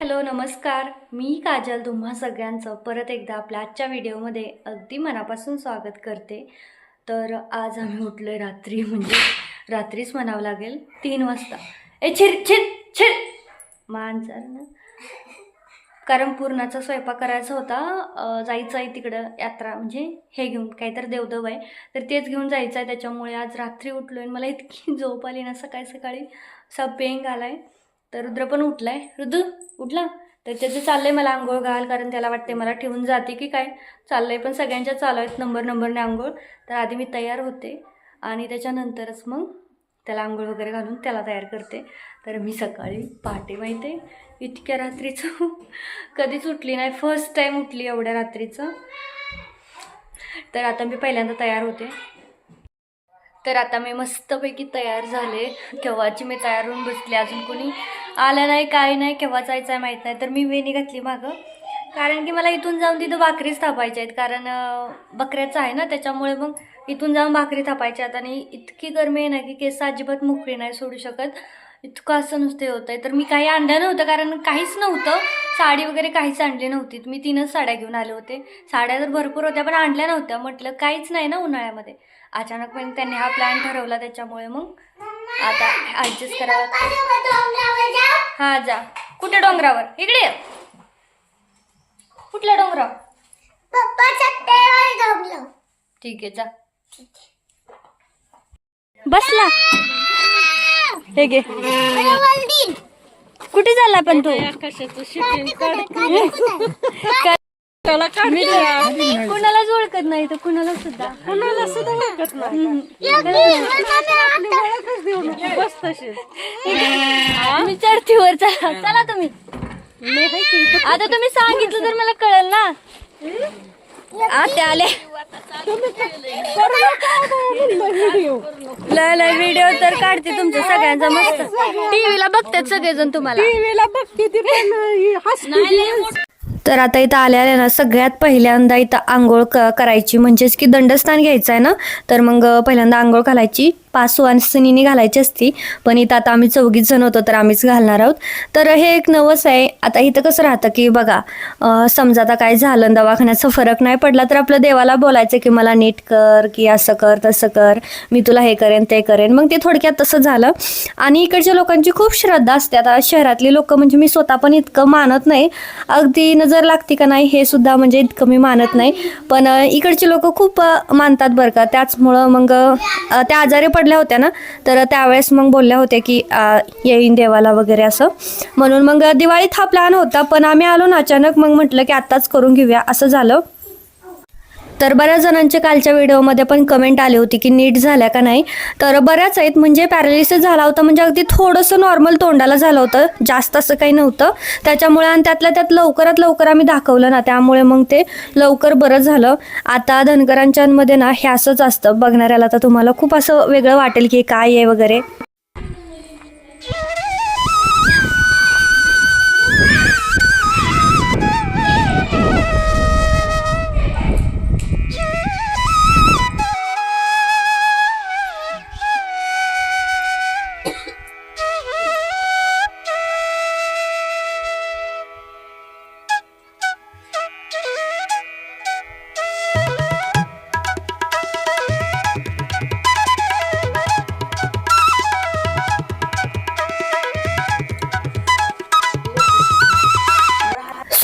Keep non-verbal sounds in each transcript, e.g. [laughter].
Hello नमस्कार. मी काजल तुम्हा सगळ्यांचं परत एकदा आपल्या आजच्या व्हिडिओमध्ये अगदी मनापासून स्वागत करते. तर आज आम्ही उठलो आहे रात्री म्हणजे रात्रीच म्हणावं लागेल तीन वाजता. ए छिर छिर छिर! मांजर ना. कारण पूर्णाचा स्वयंपाक करायचा होता. जायचं आहे तिकडं यात्रा म्हणजे हे घेऊन काहीतरी देवदेव आहे. तर तेच घेऊन जायचं आहे त्याच्यामुळे आज रात्री उठलो आहे मला इतकी झोप आली ना सकाळी सकाळी असा पेंग आला आहे तर रुद्र पण उठलाय. रुद्र उठला? तर त्याचं चाललंय मला आंघोळ घाल कारण त्याला वाटते मला ठेवून जाते की काय? चाललंय पण सगळ्यांच्या चालू आहेत नंबर नंबरने आंघोळ. तर आधी मी तयार होते आणि त्याच्यानंतरच मग त्याला आंघोळ वगैरे घालून त्याला तयार करते. तर मी सकाळी पहाटे माहिती आहे इतक्या रात्रीचं [laughs] कधीच उठली नाही. फर्स्ट टाईम उठली एवढ्या रात्रीचं. तर आता मी पहिल्यांदा तयार होते. तर आता मी मस्तपैकी तयार झाले. [laughs] केव्हाची मी तयार होऊन बसले. अजून कोणी आलं नाही काय नाही केव्हा जायचं आहे माहीत नाही. तर मी वेणी घातली मागं. कारण की मला इथून जाऊन तिथं भाकरीच थापायच्या आहेत. कारण बकऱ्याचं आहे ना त्याच्यामुळे मग इथून जाऊन भाकरी थापायच्या आहेत. आणि इतकी गरमी आहे ना की केस अजिबात मोकळी नाही सोडू शकत. इतकं असं नुसते होत आहे तर मी काही आणलं नव्हतं कारण काहीच नव्हतं. साडी वगैरे काहीच आणली नव्हती. मी तीनच साड्या घेऊन आले होते. साड्या तर भरपूर होत्या पण आणल्या नव्हत्या. म्हटलं काहीच नाही ना उन्हाळ्यामध्ये. अचानकपणे त्यांनी हा प्लॅन ठरवला त्याच्यामुळे मग आता ॲडजस्ट करावं. हां जा. कुठे डोंगरावर? इकडे ये. कुठल्या डोंगरावर ठीक आहे जा. बसला. हे घे. कुठे चालला पण तू? [laughs] काय- मी कुणालाच ओळखत नाही तर कुणाला सुद्धा. कुणाला सुद्धा ओळखत नाही. मी चढती वर चला. चला तुम्ही. आता तुम्ही सांगितलं तर मला कळेल ना. आते आले. लय लय व्हिडिओ तर काढते तुमच्या सगळ्यांचा मस्त. टीव्हीला बघतात सगळेजण तुम्हाला. तर आता इथं आल्या ना सगळ्यात पहिल्यांदा इथं आंघोळ क करायची. म्हणजेच की दंडस्थान घ्यायचं आहे ना? तर मग पहिल्यांदा आंघोळ घालायची. पाच सुवासिनीने घालायची असती पण इथं आता आम्ही चौघीच जण होतो तर आम्हीच घालणार आहोत. तर हे एक नवस आहे. आता इथं कसं राहतं की बघा समजा आता काय झालं दवाखान्याचा फरक नाही पडला तर आपलं देवाला बोलायचं की मला नीट कर की असं कर तसं कर मी तुला हे करेन ते करेन. मग ते थोडक्यात तसं झालं. आणि इकडच्या लोकांची खूप श्रद्धा असते. आता शहरातली लोक म्हणजे मी स्वतः पण इतकं मानत नाही. अगदी नजर लागते का नाही हे सुद्धा म्हणजे इतकं मी मानत नाही. पण इकडचे लोक खूप मानतात बरं का. त्याचमुळं मग त्या आजारी पड पडल्या होत्या ना तर त्यावेळेस मग बोलल्या होत्या की येईन देवाला वगैरे असं. म्हणून मग दिवाळीत हा प्लॅन होता पण आम्ही आलो ना अचानक मग म्हटलं की आत्ताच करून घेऊया असं झालं. तर बऱ्याच जणांच्या कालच्या व्हिडिओमध्ये पण कमेंट आली होती की नीट झाल्या का नाही. तर बऱ्याच आहेत म्हणजे पॅरालिसिस झाला होता म्हणजे अगदी थोडंसं नॉर्मल तोंडाला झालं होतं जास्त असं काही नव्हतं. त्याच्यामुळे आणि त्यातल्या त्यात लवकरात लवकर आम्ही दाखवलं ना त्यामुळे मग ते लवकर बरं झालं. आता धनकरांच्यामध्ये ना हे असंच असतं बघणाऱ्याला तर तुम्हाला खूप असं वेगळं वाटेल की काय आहे वगैरे.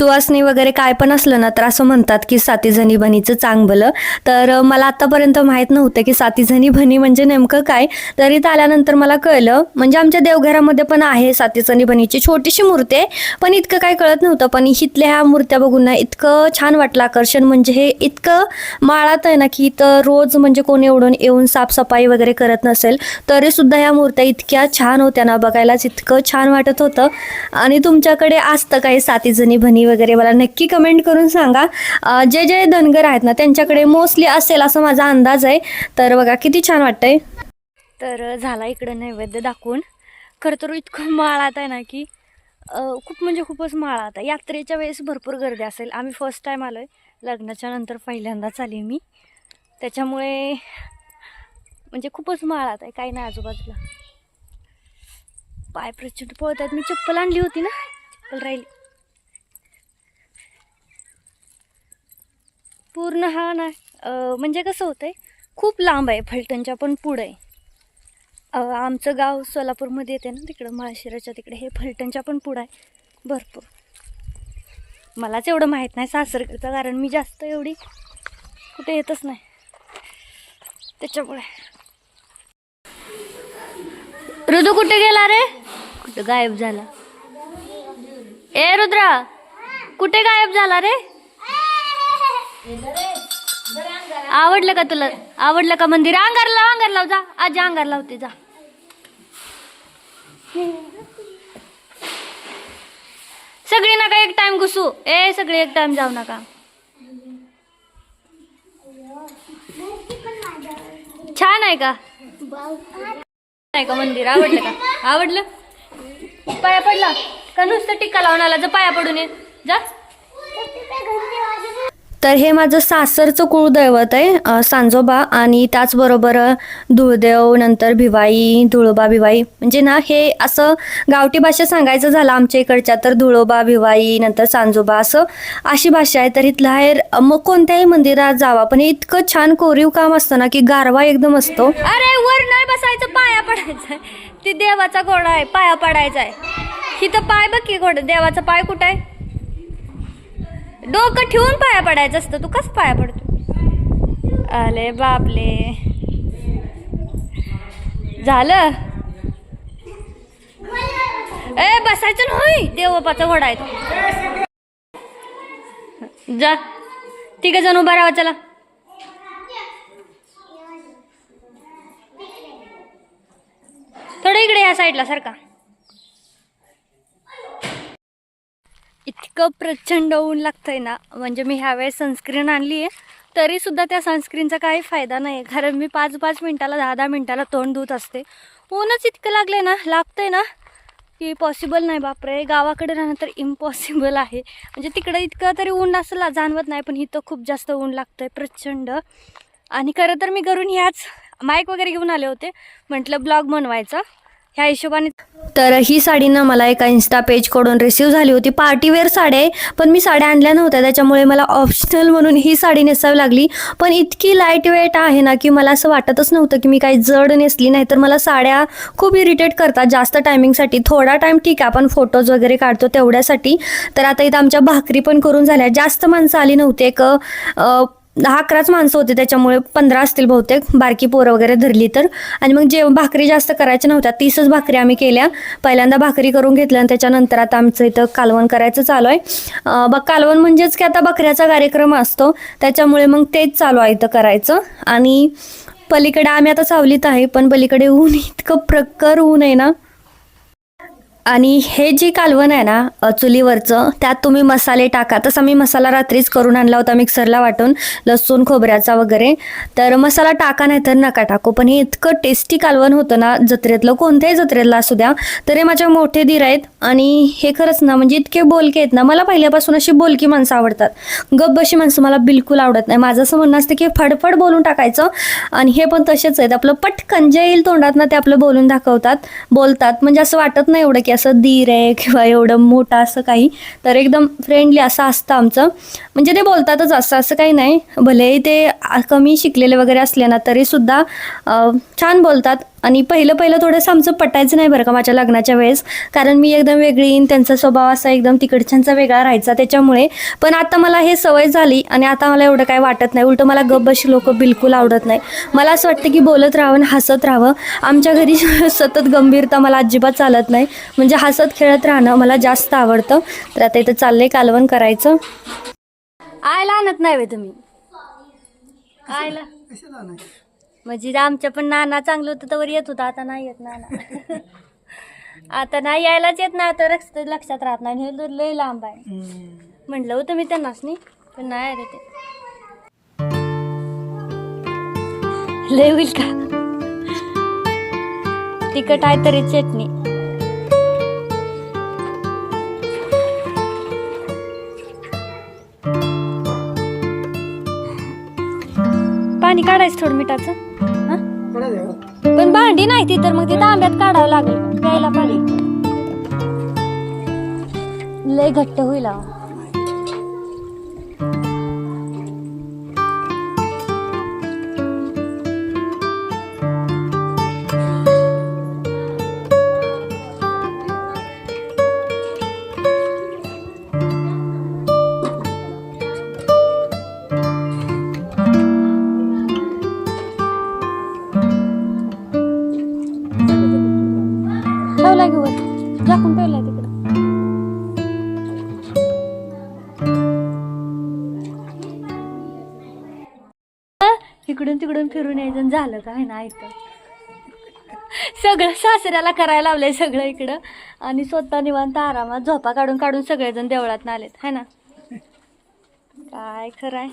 सुवासनी वगैरे काय पण असलं ना तर असं म्हणतात की साती भणीचं बनीचं चांग भलं तर मला आतापर्यंत माहीत नव्हतं की साती भणी म्हणजे नेमकं काय? तर इथं आल्यानंतर मला कळलं म्हणजे आमच्या देवघरामध्ये पण आहे साती भणीची छोटीशी मूर्ती आहे पण इतकं काय कळत नव्हतं. पण इथल्या ह्या मूर्त्या बघून ना इतकं छान वाटलं आकर्षण. म्हणजे हे इतकं माळात आहे ना की इथं रोज म्हणजे कोणी एवढून येऊन साफसफाई वगैरे करत नसेल तरी सुद्धा ह्या मूर्त्या इतक्या छान होत्या ना बघायलाच इतकं छान वाटत होतं. आणि तुमच्याकडे असतं काही सातीजणी भणी वगैरे मला नक्की कमेंट करून सांगा. जे जे धनगर आहेत ना त्यांच्याकडे मोस्टली असेल असं माझा अंदाज आहे. तर बघा किती छान वाटतंय. तर झाला इकडं नैवेद्य दाखवून. खरं तर इतकं माळात आहे ना की खूप म्हणजे खूपच माळात आहे यात्रेच्या वेळेस भरपूर गर्दी असेल. आम्ही फर्स्ट टाईम आलो आहे लग्नाच्या नंतर पहिल्यांदाच आली मी. त्याच्यामुळे म्हणजे खूपच माळात आहे. काही नाही आजूबाजूला. पाय प्रचंड पळत आहेत मी चप्पल आणली होती ना? चप्पल राहिली. पूर्ण हा ना म्हणजे कसं होतं आहे खूप लांब आहे फलटणच्या पण पुढं आहे. आमचं गाव सोलापूरमध्ये येते ना तिकडं माळशिराच्या तिकडे हे फलटणच्या पण पुढं आहे. भरपूर. मलाच एवढं माहीत नाही सासरकडचं कारण मी जास्त एवढी कुठे येतच नाही. त्याच्यामुळे. ऋतू कुठे गेला रे? कुठे गायब झाला? ए रुद्रा कुठे गायब झाला रे? आवडलं का तुला? आवडलं का मंदिर? अंगार लाव अंगार लाव जा. आजी अंगार लावते जा. सगळी नका एक टाइम घुसू. ए सगळी एक टाइम जाऊ नका. छान आहे का? आहे का मंदिर? आवडलं का? आवडलं? पाया पडला. का नुसतं टिक्का लावून आला? जा पाया पडून ये. जा. तर हे माझं सासरचं कुळदैवत आहे सांजोबा आणि त्याचबरोबर धुळदेव नंतर भिवाई धुळोबा भिवाई. म्हणजे ना हे असं गावठी भाषा सांगायचं झालं आमच्या इकडच्या तर धुळोबा भिवाई नंतर सांजोबा असं अशी भाषा आहे. तर इथलं आहे मग कोणत्याही मंदिरात जावा. पण हे इतकं छान कोरीव काम असतं ना की गारवा एकदम असतो. अरे वर नाही बसायचं पाया पडायचं ते देवाचा घोडा आहे पाया पडायचा आहे इथं पाय बघ की घोडा देवाचा पाय कुठं आहे? डोकं ठेवून पाया पडायचं असतं. तू कसं पाया पडतो? अले बापले झालं? ए बसायचं होय. देवबापाचा घोडा आहे जा. तिघ जण उभा राहा चला. थोडं इकडे या साईडला सारखा. इतकं प्रचंड ऊन लागतंय ना. म्हणजे मी ह्यावेळेस सनस्क्रीन आणली आहे. तरी सुद्धा त्या सनस्क्रीनचा काही फायदा नाही आहे कारण मी पाच पाच मिनिटाला दहा दहा मिनिटाला तोंड धुत असते. ऊनच इतकं लागले ना. लागतंय ना. की पॉसिबल नाही बापरे. गावाकडे राहणं तर इम्पॉसिबल आहे. म्हणजे तिकडं इतकं तरी ऊन असं जाणवत नाही. पण इथं खूप जास्त ऊन लागतंय. प्रचंड. आणि खरं तर मी घरून ह्याच माईक वगैरे घेऊन आले होते. म्हटलं ब्लॉग बनवायचा. ह्या हिशोबाने तर ही साडी ना मला एका इन्स्टा पेजकडून रिसीव झाली होती. पार्टीवेअर साडी आहे पण मी साड्या आणल्या नव्हत्या. त्याच्यामुळे मला ऑप्शनल म्हणून ही साडी नेसावी लागली. पण इतकी लाइट वेट आहे ना की मला असं वाटतच नव्हतं की मी काही जड नेसली नाही. तर मला साड्या खूप इरिटेट करतात. जास्त टायमिंगसाठी थोडा टाईम ठीक आहे. आपण फोटोज वगैरे काढतो तेवढ्यासाठी. तर आता इथं आमच्या भाकरी पण करून झाल्या. जास्त माणसं आली नव्हती. एक दहा अकराच माणसं होती त्याच्यामुळे पंधरा असतील बहुतेक. बारकी पोरं वगैरे धरली तर. आणि मग जे भाकरी जास्त करायच्या नव्हत्या तीसच भाकरी आम्ही केल्या. पहिल्यांदा भाकरी करून घेतल्या आणि त्याच्यानंतर आता आमचं इथं कालवण करायचं चालू आहे. बघ कालवण म्हणजेच की आता बकऱ्याचा कार्यक्रम असतो. त्याच्यामुळे मग तेच चालू आहे इथं करायचं. आणि पलीकडे आम्ही आता सावलीत आहे पण पलीकडे ऊन इतकं प्रखर ऊन आहे ना. आणि हे जे कालवण आहे ना चुलीवरचं त्यात तुम्ही मसाले टाका. तसा मी मसाला रात्रीच करून आणला होता मिक्सरला वाटून लसूण खोबऱ्याचा वगैरे. तर मसाला टाका नाही तर नका टाकू. पण हे इतकं टेस्टी कालवण होतं ना जत्रेतलं कोणत्याही जत्रेतलं असू द्या तर हे माझ्या मोठे धीर आहेत. आणि हे खरंच ना म्हणजे इतके बोलके आहेत ना मला पहिल्यापासून अशी बोलकी माणसं आवडतात. गप्प अशी माणसं मला बिलकुल आवडत नाही. माझं असं म्हणणं असतं की फडफड बोलून टाकायचं. आणि हे पण तसेच आहेत. आपलं पटकन जे येईल तोंडात ना ते आपलं बोलून दाखवतात बोलतात. म्हणजे असं वाटत नाही एवढं की असं धीर आहे किंवा एवढं मोठं असं काही तर एकदम फ्रेंडली असं असतं आमचं. म्हणजे ते बोलतातच असं असं काही नाही. भलेही ते कमी शिकलेले वगैरे असले ना तरी सुद्धा छान बोलतात. आणि पहिलं पहिलं थोडंसं आमचं पटायचं नाही बरं का माझ्या लग्नाच्या वेळेस. कारण मी एकदम वेगळी आणि त्यांचा स्वभाव असा एकदम तिकडच्यांचा वेगळा राहायचा त्याच्यामुळे. पण आता मला हे सवय झाली आणि आता मला एवढं काय वाटत नाही. उलटं मला गप अशी लोक बिलकुल आवडत नाही. मला असं वाटतं की बोलत राहावं आणि हसत राहावं. आमच्या घरी [laughs] सतत गंभीरता मला अजिबात चालत नाही. म्हणजे हसत खेळत राहणं मला जास्त आवडतं. तर आता इथं चाललंय कालवण करायचं. आयला आणत नाही वे तुम्ही. आयला. म्हणजे आमच्या पण नाना चांगलं होतं तर येत होता. आता नाही येत नाना. [laughs] आता नाही यायलाच येत नाही आता रक्त लक्षात राहत नाही. हे दूर लय लांब आहे. म्हटलं होतं मी त्यांनाच नाही पण नाही अरे ते. लय होईल का? तिखट आहे तरी चटणी. पाणी काढायचं थोडं मिठाचं हा? पण भांडी नाही ती तर मग ती तांब्यात काढावं लागेल प्यायला पाणी लय घट्ट होईल अहो. ठेवला घेऊन टाकून ठेवला तिकडे. इकडून तिकडून फिरून यायचं झालं का? आहे ना इथं सगळं सासऱ्याला करायला लावलंय सगळं इकडं. आणि स्वतः निवांत आरामात झोपा काढून काढून सगळेजण देवळात आलेत. है ना? काय खरंय?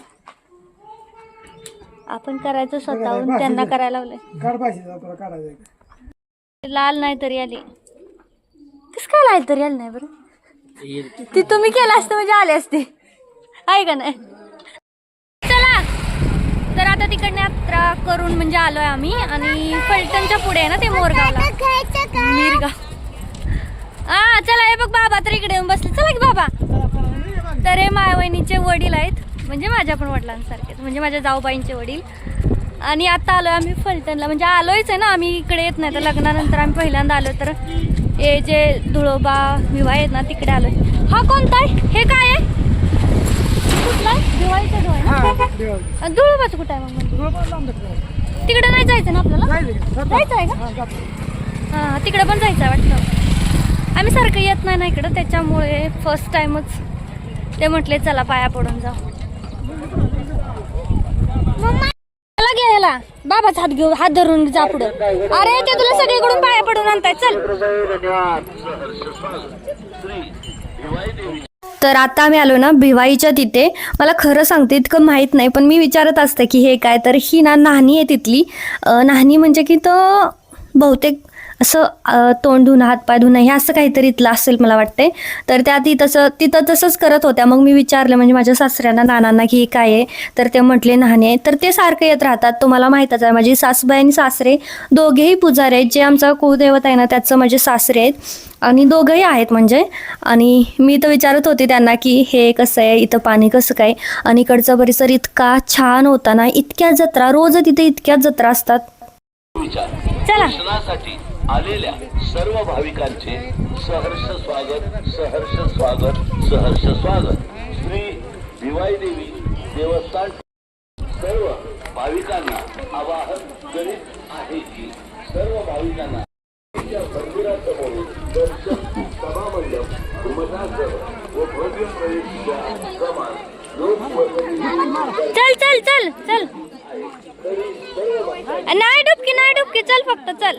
आपण करायचं स्वतःहून त्यांना करायला लावलंय. लाल नाही तरी आली. कस काय लायला तरी यायला नाही बरं ती तुम्ही केलं असतं म्हणजे आले असते. आहे का नाही? चला. तर आता तिकडनं यात्रा करून म्हणजे आलोय आम्ही आणि फलटणच्या पुढे आहे ना ते मोरगावला. मिरगाव. हा चला हे बघ बाबा तर इकडे येऊन बसले. चला की बाबा. तर हे मायवहिनीचे वडील आहेत. म्हणजे माझ्या पण वडिलांसारखेच म्हणजे माझ्या जाऊबाईंचे वडील. आणि आता आलोय आम्ही फलटणला. म्हणजे आलोयच आहे ना आम्ही इकडे येत नाही. तर लग्नानंतर आम्ही पहिल्यांदा आलो. तर हे जे धुळोबा विवाह आहेत ना तिकडे आलोय. हा कोणता आहे? हे काय आहे? कुठला? दिवाळीचा ना? आणि धुळोबाचं कुठं आहे मग तिकडे नाही जायचं ना आपल्याला? जायचं आहे का? हां तिकडे पण जायचं आहे वाटतं. आम्ही सारखं येत नाही ना इकडं त्याच्यामुळे फर्स्ट टाइमच ते म्हटले चला पाया पडून जाऊ. त्याला बाबाच हात घेऊ हात धरून जा पुढं. अरे ते तुला सगळीकडून पाया पडून आणताय चल. तर आता आम्ही आलो ना भिवाईच्या तिथे. मला खरं सांगते इतकं माहीत नाही पण मी विचारत असते की हे काय? तर ही ना नाहणी आहे तिथली. अं, नाहणी म्हणजे की तर बहुतेक असं तोंड धुणं हातपाय धुणं हे असं काहीतरी इथलं असेल मला वाटते तर त्या ती तसं तिथं तसंच करत होत्या. मग मी विचारलं म्हणजे माझ्या सासऱ्यांना नानांना की हे काय आहे? तर ते म्हटले नाहणे आहे. तर ते सारखे येत राहतात. तुम्हाला माहीतच आहे माझी सासूबाई आणि सासरे दोघेही पुजारी आहेत. जे आमचा कुळदैवत आहे ना त्याचं माझे सासरे आहेत. आणि दोघंही आहेत म्हणजे. आणि मी तर विचारत होते त्यांना की हे कसं आहे इथं पाणी कसं काय? आणि इकडचा परिसर इतका छान होता ना इतक्या जत्रा रोज तिथे इतक्या जत्रा असतात. चला. आलेल्या सर्व भाविकांचे सहर्ष स्वागत सहर्ष स्वागत सहर्ष स्वागत. श्री भिवाई देवी देवस्थान सर्व भाविकांना आवाहन करीत आहे की सर्व भाविकांना या मंदिरासमोर दर्शन सभामंडप घुमटासह व भव्य प्रवेशच्या समान लोक चल चल चल चल. नाही डुबकी नाही डुबकी. चल फक्त चल.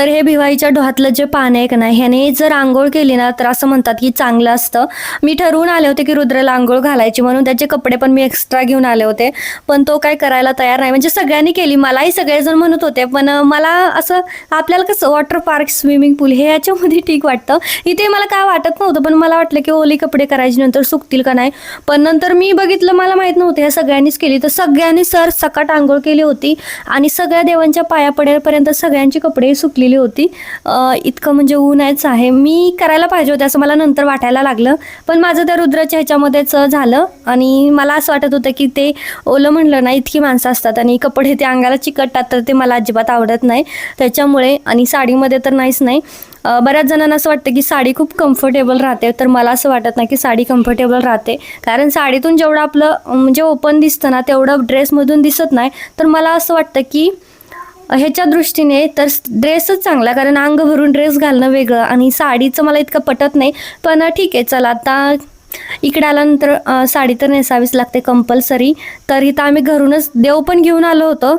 तर हे भिवाईच्या डोहातलं जे पान आहे का नाही ह्याने जर आंघोळ केली ना तर असं म्हणतात की चांगलं असतं. मी ठरवून आले होते की रुद्राला आंघोळ घालायची म्हणून त्याचे कपडे पण मी एक्स्ट्रा घेऊन आले होते. पण तो काय करायला तयार नाही. म्हणजे सगळ्यांनी केली. मलाही सगळेजण म्हणत होते पण मला असं आपल्याला कसं वॉटर पार्क स्विमिंग पूल हे याच्यामध्ये ठीक वाटतं. इथे मला काय वाटत नव्हतं पण मला वाटलं की ओली कपडे करायचे नंतर सुकतील का नाही. पण नंतर मी बघितलं मला माहीत नव्हतं ह्या सगळ्यांनीच केली. तर सगळ्यांनी सर सकाट आंघोळ केली होती. आणि सगळ्या देवांच्या पाया पडेपर्यंत सगळ्यांची कपडे केलेली होती. इतकं म्हणजे ऊनच आहे. मी करायला पाहिजे होते असं मला नंतर वाटायला लागलं. पण माझं त्या रुद्राच्या ह्याच्यामध्येच झालं आणि मला असं वाटत होतं की ते ओलं म्हणलं ना इतकी माणसं असतात आणि कपडे ते अंगाला चिकटतात तर ते मला अजिबात आवडत नाही. त्याच्यामुळे आणि साडीमध्ये तर नाहीच नाही. बऱ्याच जणांना असं वाटतं की साडी खूप कम्फर्टेबल राहते. तर मला असं वाटत नाही की साडी कम्फर्टेबल राहते. कारण साडीतून जेवढं आपलं म्हणजे ओपन दिसतं ना तेवढं ड्रेसमधून दिसत नाही. तर मला असं वाटतं की ह्याच्या दृष्टीने तर ड्रेसच चांगला कारण अंग भरून ड्रेस घालणं वेगळं आणि साडीचं मला इतकं पटत नाही. पण ठीक आहे चला आता इकडे आल्यानंतर साडी तर नेसावीच लागते कंपल्सरी तर इथं आम्ही घरूनच देव पण घेऊन आलो होतो.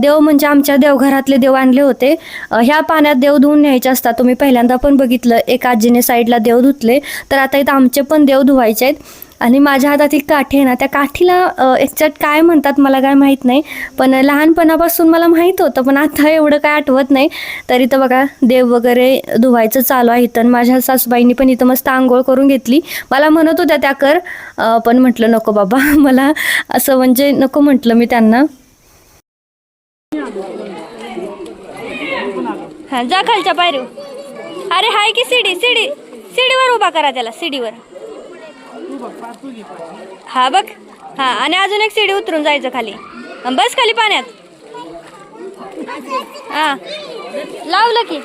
देव म्हणजे आमच्या देवघरातले देव आणले होते. ह्या पाण्यात देव धुवून न्यायचे असतात. तुम्ही पहिल्यांदा पण बघितलं एक आजीने साईडला देव धुतले. तर आता इथं आमचे पण देव धुवायचे आहेत. आणि माझ्या हातात एक काठी आहे ना त्या काठीला एक्झॅक्ट काय म्हणतात मला काय माहीत नाही पण लहानपणापासून मला माहीत होतं पण आता एवढं काय आठवत नाही. तर इथं बघा देव वगैरे धुवायचं चालू आहे इथं माझ्या सासूबाईंनी पण इथं मस्त आंघोळ करून घेतली. मला म्हणत होत्या त्या कर. पण म्हटलं नको बाबा. [laughs] मला असं म्हणजे नको म्हटलं मी त्यांना. जा खालच्या पायरू अरे हाय की सिडी सिडी. सीडीवर उभा करा त्याला सीडीवर. हा बघ. हा आणि अजून एक सीडी उतरून जायचं खाली. बस खाली पाण्यात. हा. लावलं की.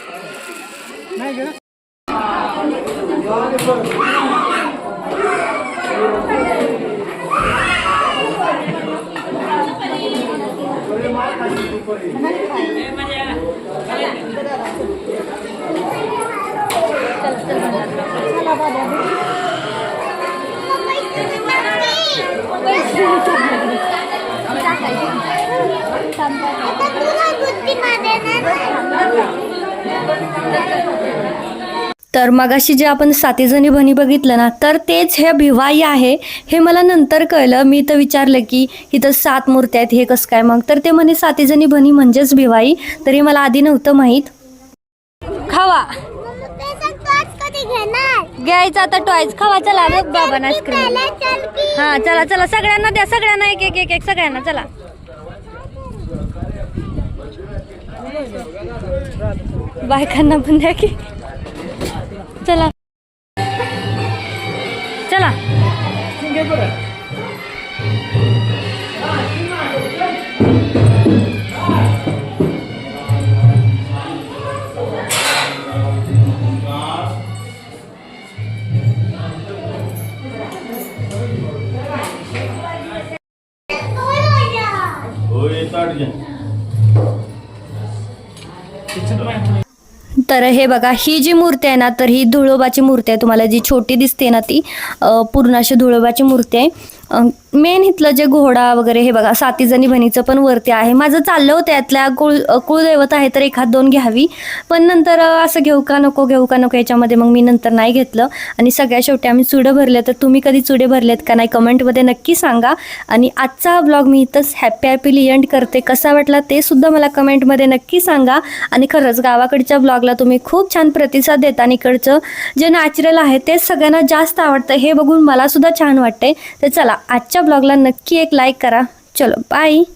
तर मगाशी जे आपण सातीजणी भणी बघितलं ना तर तेच हे भिवाई आहे. हे मला नंतर कळलं. मी तर विचारलं की इथं सात मूर्त्या आहेत हे कसं काय? मग तर ते म्हणे सातीजणी भणी म्हणजेच भिवाई. तरी मला आधी नव्हतं माहीत. खावा. घ्यायचा आता टॉयज खावा चला बघ बाबा आईस्क्रीम हा चला चला सगळ्यांना द्या सगळ्यांना एक एक एक एक सगळ्यांना चला. बायकांना पण द्या की. चला. चला. तर हे बघा ही जी मूर्ती आहे ना तर ही धुळोबाची मूर्ती आहे. तुम्हाला जी छोटी दिसते ना ती अ, पूर्ण अशी धुळोबाची मूर्ती आहे. मेन इथलं जे घोडा वगैरे हे बघा सातीजणी बहिणीचं पण वरती आहे. माझं चाललं होतं यातल्या कुळ कुळदैवत आहे तर एखाद दोन घ्यावी. पण नंतर असं घेऊ का नको घेऊ का नको याच्यामध्ये मग मी नंतर नाही घेतलं. आणि सगळ्या शेवटी आम्ही चुडं भरले. तर तुम्ही कधी चुडे भरलेत का नाही कमेंटमध्ये नक्की सांगा. आणि आजचा ब्लॉग मी इथंच हॅपी हॅपीली एंड करते. कसा वाटला ते सुद्धा मला कमेंटमध्ये नक्की सांगा. आणि खरंच गावाकडच्या ब्लॉगला तुम्ही खूप छान प्रतिसाद देता. आणि इकडचं जे नॅचरल आहे तेच सगळ्यांना जास्त आवडतं. हे बघून मला सुद्धा छान वाटते तर चला आजच्या ब्लॉगला नक्की एक लाईक करा. चलो बाय